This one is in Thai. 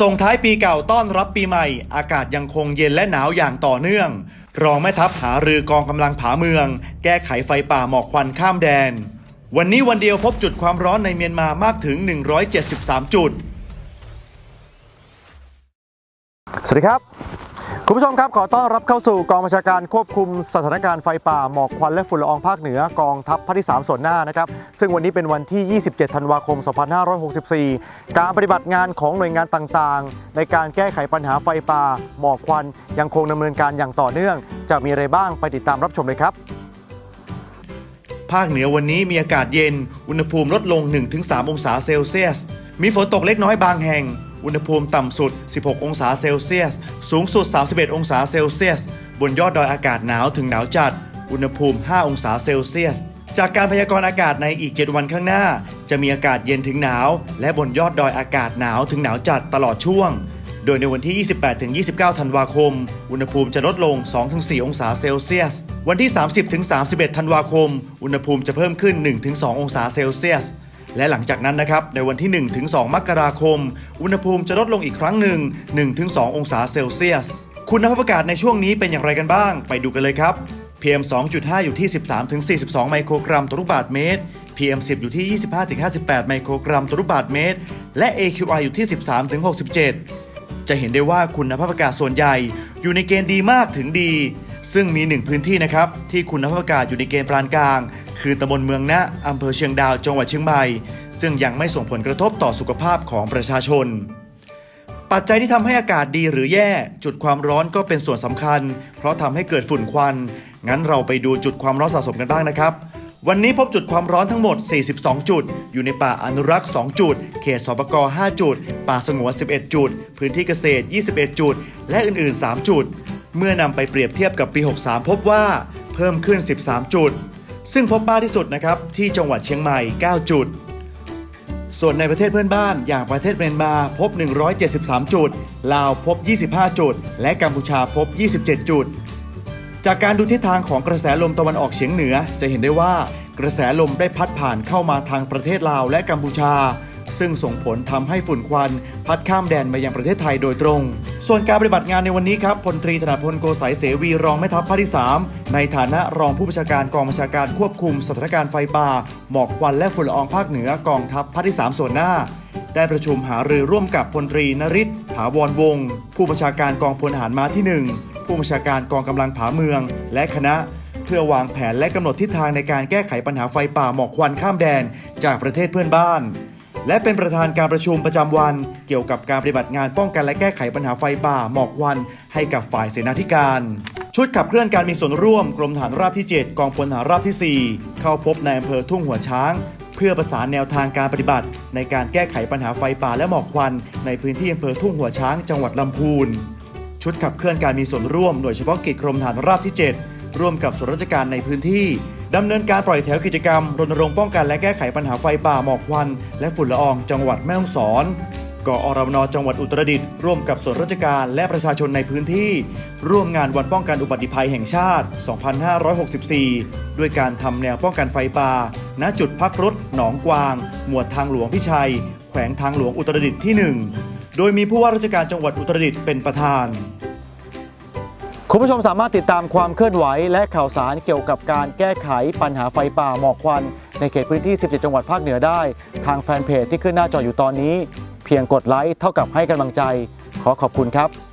ส่งท้ายปีเก่าต้อนรับปีใหม่ อากาศยังคงเย็นและหนาวอย่างต่อเนื่อง รองแม่ทัพหารือกองกำลังผาเมือง แก้ไขไฟป่าหมอกควันข้ามแดน วันนี้วันเดียวพบจุดความร้อนในเมียนมามากถึง 173 จุด สวัสดีครับ คุณผู้ชมครับ ขอต้อนรับเข้าสู่กองบัญชาการควบคุมสถานการณ์ไฟป่าหมอกควันและฝุ่นละอองภาคเหนือกองทัพภาคที่ 3 ส่วนหน้านะครับซึ่งวันนี้เป็นวันที่ 27 ธันวาคม 2564 การปฏิบัติงานของหน่วยงานต่างๆ ในการแก้ไขปัญหาไฟป่าหมอกควัน ยังคงดำเนินการอย่างต่อเนื่อง จะมีอะไรบ้างไปติดตามรับชมเลยครับ ภาคเหนือวันนี้มีอากาศเย็น อุณหภูมิลดลง 1-3 องศาเซลเซียส มีฝนตกเล็กน้อยบางแห่ง อุณหภูมิต่ำสุด 16 องศาเซลเซียส สูงสุด 31 องศาเซลเซียส บนยอดดอยอากาศหนาวถึงหนาวจัด อุณหภูมิ 5 องศาเซลเซียส จากการพยากรณ์อากาศในอีก 7 วันข้างหน้า จะมีอากาศเย็นถึงหนาว และบนยอดดอยอากาศหนาวถึงหนาวจัดตลอดช่วง โดยในวันที่ 28-29 ธันวาคม อุณหภูมิจะลดลง 2-4 องศาเซลเซียส วันที่ 30-31 ธันวาคม อุณหภูมิจะเพิ่มขึ้น 1-2 องศาเซลเซียส และหลังจากนั้นนะครับในวันที่ 1-2 มกราคม อุณหภูมิจะลดลงอีกครั้งหนึ่ง 1-2 องศาเซลเซียส คุณภาพอากาศในช่วงนี้เป็นอย่างไรกันบ้าง ไปดูกันเลยครับ PM 2.5 อยู่ที่ 13-42 ไมโครกรัมต่อลูกบาศก์เมตร PM 10 อยู่ที่ 25-58 ไมโครกรัมต่อลูกบาศก์เมตร และ AQI อยู่ที่ 13-67 จะเห็นได้ว่าคุณภาพอากาศส่วนใหญ่ อยู่ในเกณฑ์ดีมากถึงดี ซึ่งมีหนึ่งพื้นที่นะครับที่คุณภาพอากาศอยู่ในเกณฑ์ปานกลาง คือตำบลเมืองนะอำเภอเชียงดาวจังหวัดเชียงใหม่ ซึ่งยังไม่ส่งผลกระทบต่อสุขภาพของประชาชน ปัจจัยที่ทำให้อากาศดีหรือแย่ จุดความร้อนก็เป็นส่วนสำคัญ เพราะทำให้เกิดฝุ่นควัน งั้นเราไปดูจุดความร้อนสะสมกันบ้างนะครับวันนี้พบจุดความร้อนทั้งหมด 42 จุด อยู่ในป่าอนุรักษ์ 2 จุด เขตสปก5จุด ป่าสงวน 11 จุด พื้นที่เกษตร 21 จุด และอื่น ๆ 3 จุด เมื่อนำไปเปรียบเทียบกับปี 63 พบว่าเพิ่มขึ้น 13 จุด ซึ่งพบมากที่สุดนะครับ ที่จังหวัดเชียงใหม่ 9 จุด ส่วนในประเทศเพื่อนบ้านอย่างประเทศเมียนมาพบ 173 จุด ลาวพบ 25 จุด และกัมพูชาพบ 27 จุด จากการดูทิศทางของกระแสลมตะวันออกเฉียงเหนือ จะเห็นได้ว่ากระแสลมได้พัดผ่านเข้ามาทางประเทศลาวและกัมพูชา ซึ่งส่งผลทำให้ฝุ่นควันพัดข้ามแดนมายังประเทศไทยโดยตรง ส่วนการปฏิบัติงานในวันนี้ครับพลตรีธนพลโกสายเสวีรองแม่ทัพภาคที่ 3 ในฐานะรองผู้บัญชาการกองบัญชาการควบคุมสถานการณ์ไฟป่า หมอกควันและฝุ่นละอองภาคเหนือกองทัพภาคที่ 3 ส่วนหน้า ได้ประชุมหารือร่วมกับพลตรีนริศถาวรวงศ์ผู้บัญชาการกองพลทหารม้าที่ 1 ผู้บัญชาการกองกำลังผาเมือง และคณะเพื่อวางแผนและกำหนดทิศทางในการแก้ไขปัญหาไฟป่าหมอกควันข้ามแดนจากประเทศเพื่อนบ้าน และเป็นประธานการประชุมประจำวัน เกี่ยวกับการปฏิบัติงานป้องกันและแก้ไขปัญหาไฟป่าหมอกควันให้กับฝ่ายเสนาธิการ ชุดขับเคลื่อนการมีส่วนร่วม กรมฐานราบที่ 7 กองพลฐานราบที่ 4 เข้าพบในอำเภอทุ่งหัวช้าง เพื่อประสานแนวทางการปฏิบัติ ในการแก้ไขปัญหาไฟป่าและหมอกควัน ในพื้นที่อำเภอทุ่งหัวช้างจังหวัดลำพูนชุดขับเคลื่อนการมีส่วนร่วมหน่วยเฉพาะกิจกรมฐานราบที่ 7 ร่วมกับส่วนราชการในพื้นที่ ดำเนินการปล่อยแถวกิจกรรมรณรงค์ป้องกันและแก้ไขปัญหาไฟป่าหมอกควัน และฝุ่นละอองจังหวัดแม่ฮ่องสอนกอรมนจังหวัดอุตรดิตถ์ร่วมกับส่วนราชการและประชาชนในพื้นที่ ร่วมงานวันป้องกันอุบัติภัยแห่งชาติ 2564 ด้วยการทำแนวป้องกันไฟป่า ณ จุดพักรถหนองกวาง หมวดทางหลวงพิชัย แขวงทางหลวงอุตรดิตถ์ที่ 1 โดยมีผู้ว่าราชการจังหวัดอุตรดิตถ์เป็นประธาน คุณผู้ชมสามารถติดตามความเคลื่อนไหว และข่าวสารเกี่ยวกับการแก้ไขปัญหาไฟป่าหมอกควัน ในเขตพื้นที่ 17 จังหวัดภาคเหนือได้ ทางแฟนเพจที่ขึ้นหน้าจออยู่ตอนนี้ เพียงกดไลค์เท่ากับให้กำลังใจ ขอขอบคุณครับ